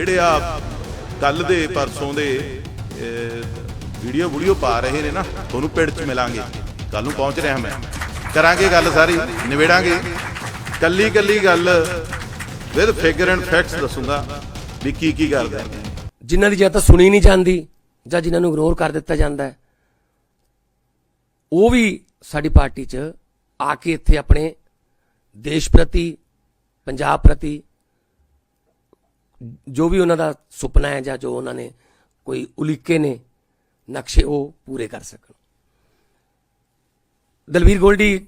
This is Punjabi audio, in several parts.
ਜਿਹੜੇ ਆ ਕੱਲ ਦੇ, ਪਰਸੋਂ ਦੇ ਵੀਡੀਓ ਵੀਡੀਓ ਪਾ ਰਹੇ ਨੇ ਨਾ, ਤੁਹਾਨੂੰ ਪਿੰਡ 'ਚ ਮਿਲਾਂਗੇ। ਕੱਲ ਨੂੰ ਪਹੁੰਚ ਰਿਹਾ ਮੈਂ। ਕਰਾਂਗੇ ਗੱਲ ਸਾਰੀ, ਨਿਬੇੜਾਂਗੇ। ਕੱਲੀ ਕੱਲੀ ਗੱਲ ਵਿਦ ਫਿਗਰ ਐਂਡ ਫੈਕਟਸ ਦੱਸੂਗਾ ਵੀ ਕੀ ਕੀ ਕਰਦੇ ਜਿਨ੍ਹਾਂ ਦੀ ਜਾਂ ਤਾਂ ਸੁਣੀ ਨਹੀਂ ਜਾਂਦੀ, ਜਾਂ ਜਿਨ੍ਹਾਂ ਨੂੰ ਇਗਨੋਰ ਕਰ ਦਿੱਤਾ ਜਾਂਦਾ ਹੈ, ਉਹ ਵੀ ਸਾਡੀ ਪਾਰਟੀ 'ਚ ਆ ਕੇ ਇੱਥੇ ਆਪਣੇ ਦੇਸ਼ ਪ੍ਰਤੀ, ਪੰਜਾਬ ਪ੍ਰਤੀ ਜੋ ਵੀ ਉਹਨਾਂ ਦਾ ਸੁਪਨਾ ਹੈ ਜਾਂ ਜੋ ਉਹਨਾਂ ਨੇ ਕੋਈ ਉਲੀਕੇ ਨੇ, ਨਕਸ਼ੇ ਉਹ ਪੂਰੇ ਕਰ ਸਕਣ। ਦਲਵੀਰ ਗੋਲਡੀ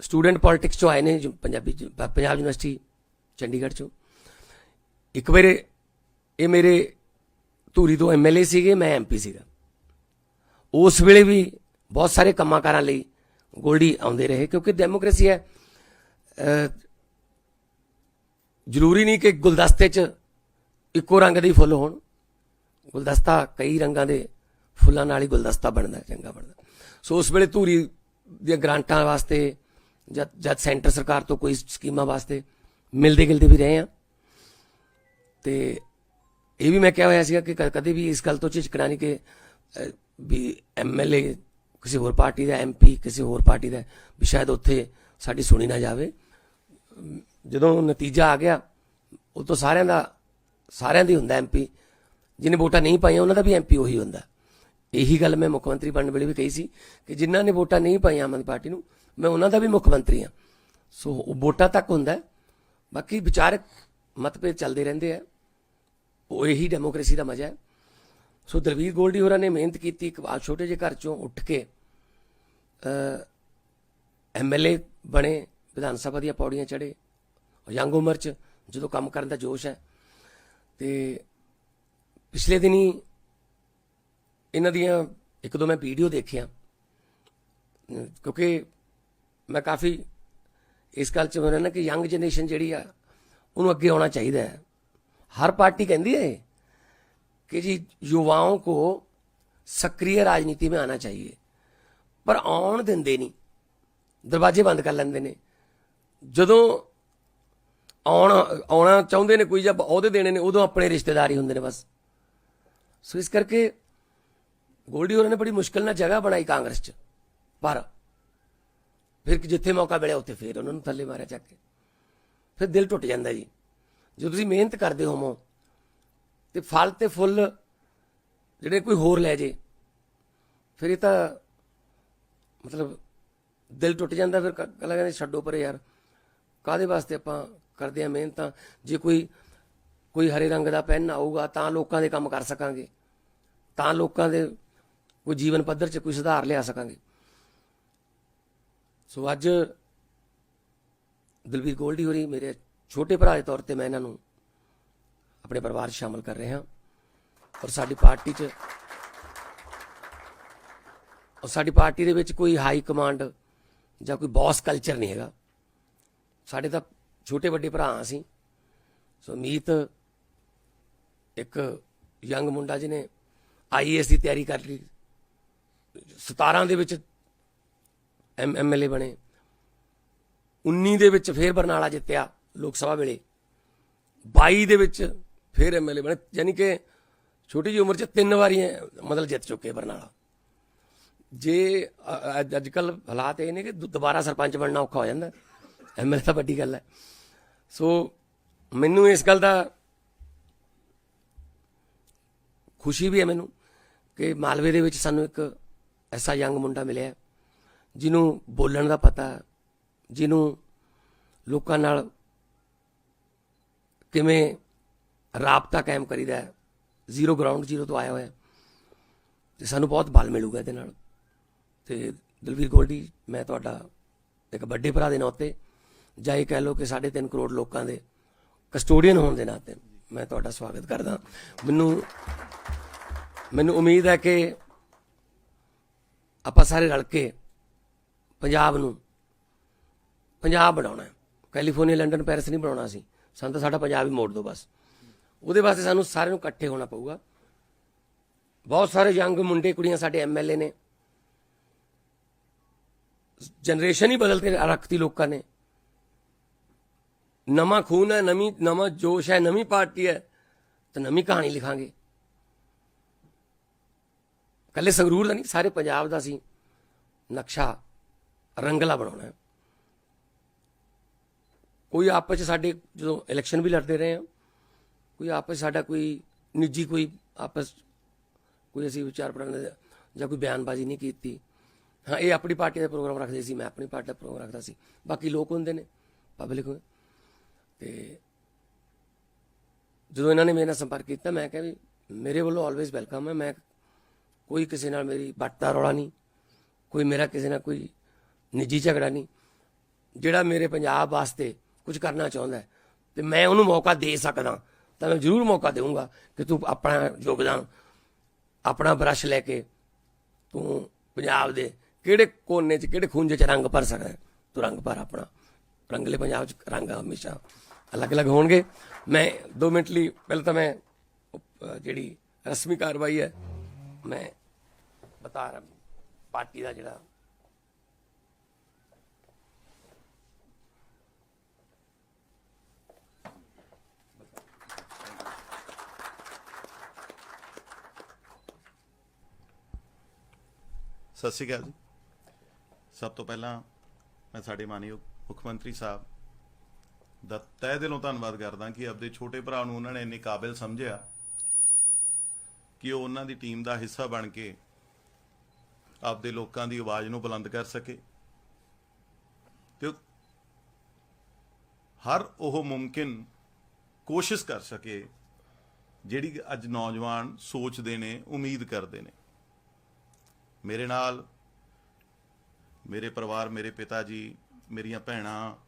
ਸਟੂਡੈਂਟ ਪੋਲਿਟਿਕਸ ਚੋਂ ਆਏ ਨੇ, ਜੋ ਪੰਜਾਬੀ ਪੰਜਾਬ ਯੂਨੀਵਰਸਿਟੀ, ਚੰਡੀਗੜ੍ਹ ਚੋਂ। ਇੱਕ ਵਾਰ ਇਹ ਮੇਰੇ ਧੂਰੀ ਤੋਂ ਐਮਐਲਏ ਸੀਗੇ, ਮੈਂ ਐਮਪੀ ਸੀਗਾ। ਉਸ ਵੇਲੇ ਵੀ ਬਹੁਤ ਸਾਰੇ ਕੰਮਾਂ ਕਾਰਾਂ ਲਈ ਗੋਲਡੀ ਆਉਂਦੇ ਰਹੇ, ਕਿਉਂਕਿ ਡੈਮੋਕ੍ਰੇਸੀ ਹੈ ਜ਼ਰੂਰੀ ਨਹੀਂ ਕਿ ਗੁਲਦਸਤੇ 'ਚ ਇੱਕੋ ਰੰਗ ਦੇ ਫੁੱਲ ਹੋਣ। ਗੁਲਦਸਤਾ ਕਈ ਰੰਗਾਂ ਦੇ ਫੁੱਲਾਂ ਨਾਲ ਹੀ ਗੁਲਦਸਤਾ ਬਣਦਾ ਚੰਗਾ ਬਣਦਾ। ਸੋ ਉਸ ਵੇਲੇ ਧੂਰੀ ਦੀਆਂ ਗ੍ਰਾਂਟਾਂ ਵਾਸਤੇ ਜਦ ਜਦ ਸੈਂਟਰ ਸਰਕਾਰ ਤੋਂ ਕੋਈ ਸਕੀਮਾਂ ਵਾਸਤੇ ਮਿਲਦੇ ਗਿਲਦੇ ਵੀ ਰਹੇ ਆ। ਤੇ ਇਹ ਵੀ ਮੈਂ ਕਿਹਾ ਹੋਇਆ ਸੀਗਾ ਕਿ ਕ- ਕਦੇ ਵੀ ਇਸ ਗੱਲ ਤੋਂ ਝਿਜਕਣਾ ਨਹੀਂ ਕਿ ਅਹ, ਵੀ ਐਮਐਲਏ ਕਿਸੇ ਹੋਰ ਪਾਰਟੀ ਦਾ ਐਮਪੀ ਕਿਸੇ ਹੋਰ ਪਾਰਟੀ ਦਾ ਵੀ ਸ਼ਾਇਦ ਉੱਥੇ ਸਾਡੀ ਸੁਣੀ ਨਾ ਜਾਵੇ। ਜਦੋਂ ਨਤੀਜਾ ਆ ਗਿਆ, ਉਹ ਤੋਂ ਸਾਰਿਆਂ ਦਾ, ਸਾਰਿਆਂ ਦੀ ਹੁੰਦਾ ਐਮਪੀ ਜਿਹਨੇ ਵੋਟਾਂ ਨਹੀਂ ਪਾਈਆਂ, ਉਹਨਾਂ ਦਾ ਵੀ ਐਮਪੀ ਉਹੀ ਹੁੰਦਾ। ਇਹੀ ਗੱਲ ਮੈਂ ਮੁੱਖ ਮੰਤਰੀ ਬਣਨ ਵੇਲੇ ਵੀ ਕਹੀ ਸੀ ਕਿ ਜਿਨ੍ਹਾਂ ਨੇ ਵੋਟਾਂ ਨਹੀਂ ਪਾਈਆਂ ਆਮ ਆਦਮੀ ਪਾਰਟੀ ਨੂੰ, ਮੈਂ ਉਹਨਾਂ ਦਾ ਵੀ ਮੁੱਖ ਮੰਤਰੀ ਹਾਂ। ਸੋ ਉਹ ਵੋਟਾਂ ਤੱਕ ਹੁੰਦਾ ਬਾਕੀ ਵਿਚਾਰਕ ਮਤਭੇਦ ਚੱਲਦੇ ਰਹਿੰਦੇ ਆ। ਉਹ ਇਹੀ ਡੈਮੋਕ੍ਰੇਸੀ ਦਾ ਮਜ਼ਾ ਹੈ। ਸੋ ਦਲਵੀਰ ਗੋਲਡੀ ਹੋਰਾਂ ਨੇ ਮਿਹਨਤ ਕੀਤੀ ਇੱਕ ਆ ਛੋਟੇ ਜਿਹੇ ਘਰ ਚੋਂ ਉੱਠ ਕੇ ਐਮਐਲਏ ਬਣੇ, ਵਿਧਾਨ ਸਭਾ ਦੀਆਂ ਪੌੜੀਆਂ ਚੜੇ ਯੰਗ ਉਮਰ ਚ ਜਦੋਂ ਕੰਮ ਕਰਨ ਦਾ ਜੋਸ਼ ਹੈ ਤੇ ਪਿਛਲੇ ਦਿਨੀ ਇਹਨਾਂ ਦੀਆਂ ਇੱਕ ਦੋ ਮੈਂ ਵੀਡੀਓ ਦੇਖਿਆ ਅਮ ਕਿਉਂਕਿ ਮੈਂ ਕਾਫੀ ਇਸ ਗੱਲ ਚ ਮੇਰਾ ਨਾ ਕਿ ਯੰਗ ਜਨਰੇਸ਼ਨ ਜਿਹੜੀ ਆ ਉਹਨੂੰ ਅੱਗੇ ਆਉਣਾ ਚਾਹੀਦਾ ਹੈ हर पार्टी कहती है कि जी युवाओं को सक्रिय राजनीति में आना चाहिए ਪਰ ਆਉਣ ਦਿੰਦੇ ਨਹੀਂ ਦਰਵਾਜ਼ੇ ਬੰਦ ਕਰ ਲੈਂਦੇ ਨੇ ਜਦੋਂ ਆਉਣ, ਆਉਣਾ ਚਾਹੁੰਦੇ ਨੇ ਕੋਈ ਜਾਂ ਅਹੁਦੇ ਦੇਣੇ ਨੇ, ਉਦੋਂ ਆਪਣੇ ਰਿਸ਼ਤੇਦਾਰ ਹੀ ਹੁੰਦੇ ਨੇ ਬਸ। ਸੋ ਇਸ ਕਰਕੇ ਗੋਲਡੀ ਹੋਰਾਂ ਨੇ ਬੜੀ ਮੁਸ਼ਕਲ ਨਾਲ ਜਗ੍ਹਾ ਬਣਾਈ ਕਾਂਗਰਸ 'ਚ ਪਰ ਫਿਰ ਜਿੱਥੇ ਮੌਕਾ ਮਿਲਿਆ, ਉੱਥੇ ਫਿਰ ਉਹਨਾਂ ਨੂੰ ਥੱਲੇ ਮਾਰਿਆ ਚੱਕ ਕੇ। ਫਿਰ ਦਿਲ ਟੁੱਟ ਜਾਂਦਾ ਜੀ। ਜਦੋਂ ਤੁਸੀਂ ਮਿਹਨਤ ਕਰਦੇ ਹੋਵੋ, ਤੇ ਫਲ ਤੇ ਫੁੱਲ ਜਿਹੜੇ ਕੋਈ ਹੋਰ ਲੈ ਜੇ, ਫਿਰ ਇਹ ਤਾਂ ਮਤਲਬ ਦਿਲ ਟੁੱਟ ਜਾਂਦਾ, ਫਿਰ ਕ- ਕਹਿੰਦਾ ਕਹਿੰਦੇ ਛੱਡੋ ਪਰੇ ਯਾਰ ਕਾਦੇ ਵਾਸਤੇ ਆਪਾਂ ਕਰਦੇ ਆ ਮਿਹਨਤਾਂ, ਜੇ ਕੋਈ ਕੋਈ ਹਰੇ ਰੰਗ ਦਾ ਪੈਨ ਆਊਗਾ ਤਾਂ ਲੋਕਾਂ ਦੇ ਕੰਮ ਕਰ ਸਕਾਂਗੇ। ਤਾਂ ਲੋਕਾਂ ਦੇ ਕੋਈ ਜੀਵਨ ਪੱਧਰ 'ਚ ਕੋਈ ਸੁਧਾਰ ਲਿਆ ਸਕਾਂਗੇ। ਸੋ ਅੱਜ ਦਲਵੀਰ ਗੋਲਡੀ ਹੋਰੀ ਮੇਰੇ ਛੋਟੇ ਭਰਾ ਦੇ ਤੌਰ ਤੇ ਮੈਂ ਇਹਨਾਂ ਨੂੰ ਆਪਣੇ ਪਰਿਵਾਰ 'ਚ ਸ਼ਾਮਲ ਕਰ ਰਿਹਾ ਔਰ ਸਾਡੀ ਪਾਰਟੀ 'ਚ ਔਰ ਸਾਡੀ ਪਾਰਟੀ ਦੇ ਵਿੱਚ ਕੋਈ ਹਾਈ ਕਮਾਂਡ ਜਾਂ ਕੋਈ ਬੌਸ ਕਲਚਰ ਨਹੀਂ ਹੈਗਾ। ਸਾਡੇ ਤਾਂ ਛੋਟੇ ਵੱਡੇ ਭਰਾ ਅਸੀਂ। ਸੋ ਮੀਤ ਇੱਕ ਯੰਗ ਮੁੰਡਾ ਜਿਹਨੇ ਆਈਏਐਸ ਦੀ ਤਿਆਰੀ ਕਰ ਲਈ। 17 ਦੇ ਵਿੱਚ ਐਮ ਐਮਐਲਏ ਬਣੇ। 19 ਦੇ ਵਿੱਚ ਫੇਰ ਬਰਨਾਲਾ ਜਿੱਤਿਆ ਲੋਕ ਸਭਾ ਵੇਲੇ। 22 ਦੇ ਵਿੱਚ ਫੇਰ ਐਮਐਲਏ ਬਣੇ। ਯਾਨੀ ਕਿ ਛੋਟੀ ਜਿਹੀ ਉਮਰ 'ਚ ਤਿੰਨ ਵਾਰੀ ਮਤਲਬ ਜਿੱਤ ਚੁੱਕੇ ਬਰਨਾਲਾ। ਜੇ ਅੱਜ ਕੱਲ ਹਾਲਾਤ ਇਹ ਨੇ ਕਿ ਦੁ- ਦੁਬਾਰਾ ਸਰਪੰਚ ਬਣਨਾ ਔਖਾ ਹੋ ਜਾਂਦਾ। ਐਮਐਲਏ ਤਾਂ ਵੱਡੀ ਗੱਲ ਹੈ। ਸੋ ਮੈਨੂੰ ਇਸ ਗੱਲ ਦਾ ਖੁਸ਼ੀ ਵੀ ਹੈ ਮੈਨੂੰ ਕਿ ਮਾਲਵੇ ਦੇ ਵਿੱਚ ਸਾਨੂੰ ਇੱਕ ਐਸਾ ਯੰਗ ਮੁੰਡਾ ਮਿਲਿਆ ਜਿਹਨੂੰ ਬੋਲਣ ਦਾ ਪਤਾ ਜਿਹਨੂੰ ਲੋਕਾਂ ਨਾਲ ਕਿਵੇਂ ਰਾਬਤਾ ਕਾਇਮ ਕਰੀਦਾ ਜ਼ੀਰੋ ਗਰਾਊਂਡ ਜ਼ੀਰੋ ਤੋਂ ਆਇਆ ਹੋਇਆ ਤੇ ਸਾਨੂੰ ਬਹੁਤ ਬਲ ਮਿਲੂਗਾ ਇਹਦੇ ਨਾਲ। ਤੇ ਦਲਵੀਰ ਗੋਲਡੀ, ਮੈਂ ਤੁਹਾਡਾ ਇੱਕ ਵੱਡੇ ਭਰਾ ਦੇ ਨਾਤੇ ਜਾਂ ਇਹ ਕਹਿ ਲਓ ਕਿ 3.5 ਕਰੋੜ ਲੋਕਾਂ ਦੇ ਕਸਟੋਡੀਅਨ ਹੋਣ ਦੇ ਨਾਤੇ ਮੈਂ ਤੁਹਾਡਾ ਸਵਾਗਤ ਕਰਦਾ। ਮੈਨੂੰ ਮੈਨੂੰ ਉਮੀਦ ਹੈ ਕਿ ਆਪਾਂ ਸਾਰੇ ਰਲ ਕੇ ਪੰਜਾਬ ਨੂੰ, ਪੰਜਾਬ ਬਣਾਉਣਾ ਹੈ। ਕੈਲੀਫੋਰਨੀਆ, ਲੰਡਨ, ਪੈਰਿਸ ਨਹੀਂ ਬਣਾਉਣਾ ਸੀ। ਸਾਨੂੰ ਤਾਂ ਸਾਡਾ ਪੰਜਾਬ ਹੀ ਮੋੜ ਦਿਓ ਬਸ। ਉਹਦੇ ਵਾਸਤੇ ਸਾਨੂੰ ਸਾਰਿਆਂ ਨੂੰ ਇਕੱਠੇ ਹੋਣਾ ਪਊਗਾ। ਬਹੁਤ ਸਾਰੇ ਯੰਗ ਮੁੰਡੇ, ਕੁੜੀਆਂ ਸਾਡੇ ਐਮਐਲਏ ਨੇ। ਜਨਰੇਸ਼ਨ ਹੀ ਬਦਲ ਕੇ ਰੱਖਤੀ ਲੋਕਾਂ ਨੇ। ਨਵਾਂ ਖੂਨ ਹੈ, ਨਵੀਂ, ਨਵਾਂ ਜੋਸ਼ ਹੈ, ਨਵੀਂ ਪਾਰਟੀ ਹੈ, ਤਾਂ ਨਵੀਂ ਕਹਾਣੀ ਲਿਖਾਂਗੇ। ਕੱਲੇ ਸੰਗਰੂਰ ਦਾ ਨਹੀਂ, ਸਾਰੇ ਪੰਜਾਬ ਦਾ ਸੀ ਨਕਸ਼ਾ, ਰੰਗਲਾ ਬਣਾਉਣਾ ਹੈ। ਕੋਈ ਆਪਸ ਚ ਸਾਡੇ, ਜਦੋਂ ਇਲੈਕਸ਼ਨ ਵੀ ਲੜਦੇ ਰਹੇ ਆ ਕੋਈ ਆਪਸ 'ਚ ਸਾਡਾ ਕੋਈ ਨਿੱਜੀ ਕੋਈ ਆਪਸ, ਕੋਈ ਅਸੀਂ ਵਿਚਾਰ ਪ੍ਰਣ ਜਾਂ ਕੋਈ ਬਿਆਨਬਾਜ਼ੀ ਨਹੀਂ ਕੀਤੀ। ਹਾਂ, ਇਹ ਆਪਣੀ ਪਾਰਟੀ ਦਾ ਪ੍ਰੋਗਰਾਮ ਰੱਖਦੇ ਸੀ, ਮੈਂ ਆਪਣੀ ਪਾਰਟੀ ਦਾ ਪ੍ਰੋਗਰਾਮ ਰੱਖਦਾ ਸੀ। ਬਾਕੀ ਲੋਕ ਹੁੰਦੇ ਨੇ, ਪਬਲਿਕ ਤੇ ਜਦੋਂ ਇਹਨਾਂ ਨੇ ਮੇਰੇ ਨਾਲ ਸੰਪਰਕ ਕੀਤਾ, ਮੈਂ ਕਿਹਾ ਵੀ ਮੇਰੇ ਵੱਲੋਂ ਆਲਵੇਜ਼ ਵੈਲਕਮ ਹੈ। ਮੈਂ ਕੋਈ ਕਿਸੇ ਨਾਲ ਮੇਰੀ ਬੱਟ ਰੌਲਾ ਨਹੀਂ, ਕੋਈ ਮੇਰਾ ਕਿਸੇ ਨਾਲ ਕੋਈ ਨਿੱਜੀ ਝਗੜਾ ਨਹੀਂ। ਜਿਹੜਾ ਮੇਰੇ ਪੰਜਾਬ ਵਾਸਤੇ ਕੁਝ ਕਰਨਾ ਚਾਹੁੰਦਾ ਹੈ ਤੇ ਮੈਂ ਉਹਨੂੰ ਮੌਕਾ ਦੇ ਸਕਦਾ, ਤਾਂ ਮੈਂ ਜ਼ਰੂਰ ਮੌਕਾ ਦੇਵਾਂਗਾ ਕਿ ਤੂੰ ਆਪਣਾ ਯੋਗਦਾਨ, ਆਪਣਾ ਬਰਸ਼ ਲੈ ਕੇ ਤੂੰ ਪੰਜਾਬ ਦੇ ਕਿਹੜੇ ਕੋਨੇ 'ਚ, ਕਿਹੜੇ ਖੂੰਜੇ 'ਚ ਰੰਗ ਭਰ ਸਕਦਾ ਤੂੰ ਰੰਗ ਭਰ ਆਪਣਾ। ਰੰਗਲੇ ਪੰਜਾਬ 'ਚ ਰੰਗ ਹਮੇਸ਼ਾ ਅਲੱਗ-ਅਲੱਗ ਹੋਣਗੇ। ਮੈਂ 2 ਮਿੰਟ ਲਈ ਪਹਿਲਾਂ ਤਾਂ ਮੈਂ ਜਿਹੜੀ ਰਸਮੀ ਕਾਰਵਾਈ ਹੈ, ਮੈਂ ਬਤਾ ਰਿਹਾ ਪਾਰਟੀ ਦਾ ਜਿਹੜਾ ਸਤਿ ਸ਼੍ਰੀ ਅਕਾਲ ਜੀ। ਸਭ ਤੋਂ ਪਹਿਲਾਂ ਮੈਂ ਸਾਡੇ ਮਾਨਯੋਗ ਮੁੱਖ ਮੰਤਰੀ ਸਾਹਿਬ ਦਾ ਤਹਿ ਦਿਲੋਂ ਧੰਨਵਾਦ ਕਰਦਾ ਕਿ ਆਪਦੇ ਛੋਟੇ ਭਰਾ ਨੂੰ ਉਹਨਾਂ ਨੇ ਇੰਨੇ ਕਾਬਿਲ ਸਮਝਿਆ ਕਿ ਉਹ ਉਹਨਾਂ ਦੀ ਟੀਮ ਦਾ ਹਿੱਸਾ ਬਣ ਕੇ ਆਪਦੇ ਲੋਕਾਂ ਦੀ ਆਵਾਜ਼ ਨੂੰ ਬੁਲੰਦ ਕਰ ਸਕੇ। ਤੇ ਹਰ ਉਹ ਮੁਮਕਿਨ ਕੋਸ਼ਿਸ਼ ਕਰ ਸਕੇ ਜਿਹੜੀ ਅੱਜ ਨੌਜਵਾਨ ਸੋਚਦੇ ਨੇ, ਉਮੀਦ ਕਰਦੇ ਨੇ। ਮੇਰੇ ਨਾਲ ਮੇਰੇ ਪਰਿਵਾਰ, ਮੇਰੇ ਪਿਤਾ ਜੀ, ਮੇਰੀਆਂ ਭੈਣਾਂ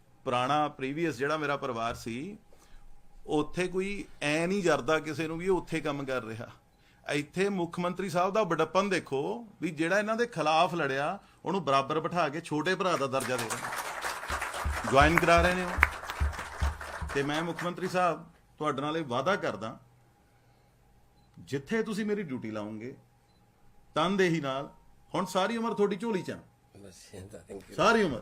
ਪੁਰਾਣਾ ਪ੍ਰੀਵੀਅਸ ਜਿਹੜਾ ਮੇਰਾ ਪਰਿਵਾਰ ਸੀ ਉੱਥੇ ਕੋਈ ਐ ਨਹੀਂ ਜਰਦਾ ਕਿਸੇ ਨੂੰ ਵੀ ਉੱਥੇ ਕੰਮ ਕਰ ਰਿਹਾ। ਇੱਥੇ ਮੁੱਖ ਮੰਤਰੀ ਸਾਹਿਬ ਦਾ ਬੜਪਨ ਦੇਖੋ ਵੀ ਜਿਹੜਾ ਇਹਨਾਂ ਦੇ ਖਿਲਾਫ ਲੜਿਆ ਉਹਨੂੰ ਬਰਾਬਰ ਬਿਠਾ ਕੇ ਛੋਟੇ ਭਰਾ ਦਾ ਦਰਜਾ ਦੇ ਰਹੇ। ਜੁਆਇਨ ਕਰਾ ਰਹੇ ਨੇ ਉਹ। ਤੇ ਮੈਂ ਮੁੱਖ ਮੰਤਰੀ ਸਾਹਿਬ ਤੁਹਾਡੇ ਨਾਲ ਇਹ ਵਾਅਦਾ ਕਰਦਾ ਜਿੱਥੇ ਤੁਸੀਂ ਮੇਰੀ ਡਿਊਟੀ ਲਾਉਂਗੇ ਤਨਦੇਹੀ ਨਾਲ ਹੁਣ ਸਾਰੀ ਉਮਰ ਤੁਹਾਡੀ ਝੋਲੀ 'ਚ ਆ। ਸਾਰੀ ਉਮਰ।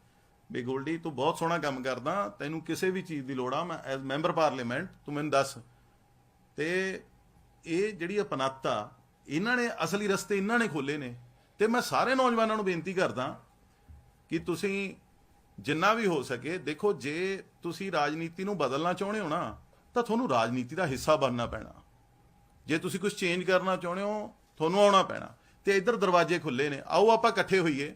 ਵੀ ਗੋਲਡੀ, ਤੂੰ ਬਹੁਤ ਸੋਹਣਾ ਕੰਮ ਕਰਦਾ, ਤੈਨੂੰ ਕਿਸੇ ਵੀ ਚੀਜ਼ ਦੀ ਲੋੜ ਆ, ਮੈਂ ਐਜ਼ ਮੈਂਬਰ ਪਾਰਲੀਮੈਂਟ ਤੂੰ ਮੈਨੂੰ ਦੱਸ। ਤੇ ਇਹ ਜਿਹੜੀ ਅਪਨੱਤਾ, ਇਹਨਾਂ ਨੇ ਅਸਲੀ ਰਸਤੇ ਇਹਨਾਂ ਨੇ ਖੋਲੇ ਨੇ। ਤੇ ਮੈਂ ਸਾਰੇ ਨੌਜਵਾਨਾਂ ਨੂੰ ਬੇਨਤੀ ਕਰਦਾ ਕਿ ਤੁਸੀਂ ਜਿੰਨਾ ਵੀ ਹੋ ਸਕੇ, ਦੇਖੋ, ਜੇ ਤੁਸੀਂ ਰਾਜਨੀਤੀ ਨੂੰ ਬਦਲਣਾ ਚਾਹੁੰਦੇ ਹੋ ਨਾ, ਤਾਂ ਤੁਹਾਨੂੰ ਰਾਜਨੀਤੀ ਦਾ ਹਿੱਸਾ ਬਣਨਾ ਪੈਣਾ। ਜੇ ਤੁਸੀਂ ਕੁਝ ਚੇਂਜ ਕਰਨਾ ਚਾਹੁੰਦੇ ਹੋ, ਤੁਹਾਨੂੰ ਆਉਣਾ ਪੈਣਾ। ਤੇ ਇੱਧਰ ਦਰਵਾਜ਼ੇ ਖੁੱਲੇ ਨੇ। ਆਓ, ਆਪਾਂ ਇਕੱਠੇ ਹੋਈਏ।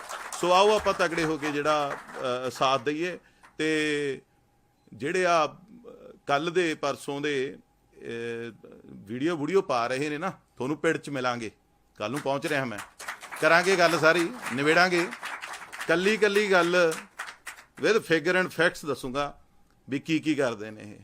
ਸੋ ਆਓ ਆਪਾਂ ਤਕੜੇ ਹੋ ਕੇ ਜਿਹੜਾ ਸਾਥ ਦਈਏ ਤੇ ਜਿਹੜੇ ਆ ਕੱਲ ਦੇ ਪਰਸੋਂ ਦੇ ਵੀਡੀਓ ਵੀਡੀਓ ਪਾ ਰਹੇ ਨੇ ਨਾ, ਤੁਹਾਨੂੰ ਪਿੜ ਚ ਮਿਲਾਂਗੇ। ਕੱਲ ਨੂੰ ਪਹੁੰਚ ਰਿਹਾ ਮੈਂ। ਕਰਾਂਗੇ ਗੱਲ ਸਾਰੀ, ਨਿਬੇੜਾਂਗੇ। ਕੱਲੀ ਕੱਲੀ ਗੱਲ ਵਿਦ ਫਿਗਰ ਐਂਡ ਫੈਕਟਸ ਦੱਸੂਗਾ ਵੀ ਕੀ ਕੀ ਕਰਦੇ ਨੇ ਇਹ।